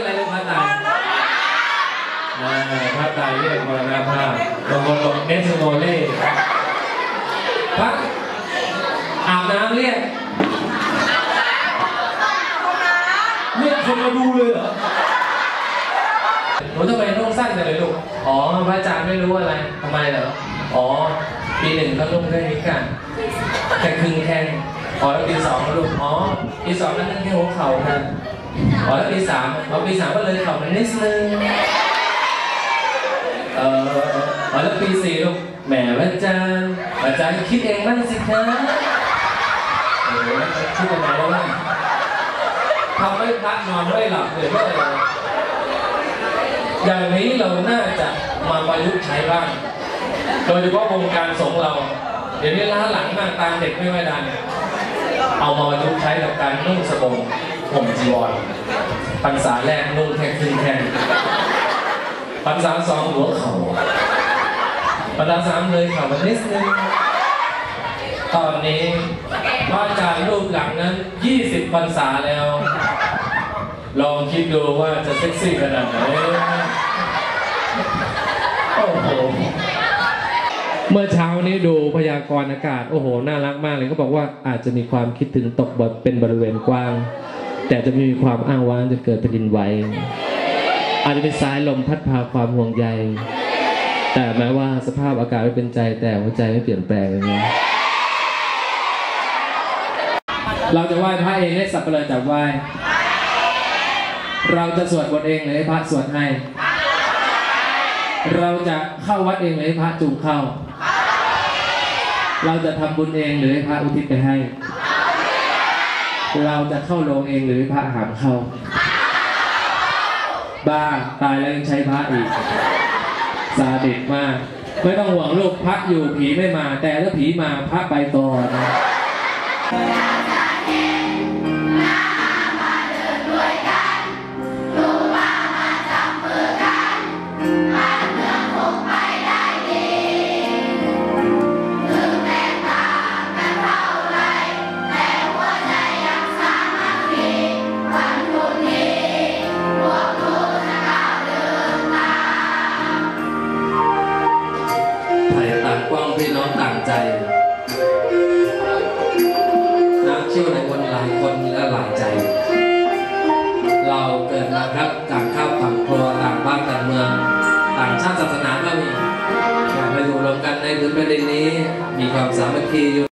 ภาคใต้เรียกอะไรลูกภาคใต้าภาคใต้เรียกมรณภาพบางคนบอกเนสโมเล่พระอาบน้ำเรียกเรียกคนมาดูเลยเหรอหนูทำไมนุ่งสั้นจังเลยลูก อ๋อ พระอาจารย์ไม่รู้อะไร ทำไมเหรอ อ๋อ ปีหนึ่งเขานุ่งแค่นี้กันแค่ครึ่งแข้งอ๋อแล้วปีสองลูก อ๋อ ปีสองนั่นแค่หัวเข่าครับ อ๋อแล้วปีสามอ๋อปีสามก็เลยเข่ามันนิดนึงเอออ๋อแล้วปีสี่ลูกแหมอาจารย์อาจารย์คิดเองบ้างสิคะโอ้โหคิดยังไงแล้วบ้าทำให้พระนอนไม่หลับเลยเมื่อไหร่อย่างนี้เราน่าจะมาประยุกต์ใช้บ้าง โดยเฉพาะวงการสงฆ์เรา เดี๋ยวนี้ล้าหลังมากตามเด็กไม่ค่อยดัน เอามาประยุกต์ใช้กับการนุ่งสบง ห่มจีวรพรรษาแรกนุ่งแค่ครึ่งแค่พรรษาสองหัวเข่าพรรษาสามเลยเข่ามันนิดนึงตอนนี้พระอาจารย์รูปหลังนั้น 20พรรษาแล้ว ลองคิดดูว่าจะเซ็กซี่ขนาดไหนโอ้โหเมื่อเช้านี้ดูพยากรณ์อากาศ โอ้โห น่ารักมากเลยเขาบอกว่าอาจจะมีความคิดถึงตกบทเป็นบริเวณกว้าง แต่จะไม่มีความอ้างว้างจะเกิดแผ่นดินไหวอาจจะเป็นสายลมพัดพาความห่วงใย แต่แม้ว่าสภาพอากาศไม่เป็นใจแต่หัวใจไม่เปลี่ยนแปลงเลยนะเราจะไหว้พระเองให้สับเปลือจับไหว้ เราจะสวดบทเองหรือให้พระสวดให้ เราจะเข้าวัดเองหรือให้พระจูงเข้า เราจะทำบุญเองหรือให้พระอุทิศไปให้ เราจะเข้าโรงเองหรือพระหามเข้า บ้าตายแล้วยังใช้พระอีกซาดิสมาก ไม่ต้องห่วงลูกพระอยู่ผีไม่มา แต่ถ้าผีมาพระไปก่อน ใจนักเที่ยวในคนหลายคนและหลายใจ เราเกิดมาครับต่างข้าวต่างครัวต่างบ้านต่างเมือง ต่างชาติศาสนาก็มีอยากมาอยู่รวมกันในพื้นแผ่นดินนี้ มีความสามัคคีอยู่